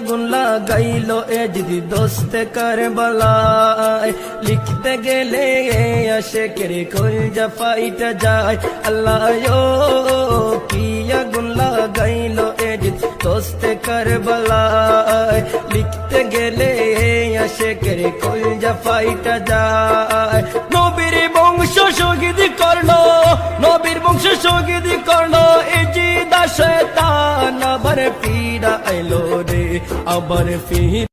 আগুন লাগাইলো এ যদি দোস্তে কারবালায়। লিখতে গেলে আসে কেরে যা ফাইটা যায়। আল্লাহ কি আগুন লাগাইলো এ যদি দোস্তে কারবালায়। লিখতে গেলে আসে কেরে যা ফাইটা যায়। নবীর বংশ শহীদ করল, নবীর বংশ শহীদ করল আবার ফিরা আইলো রে আবার ফির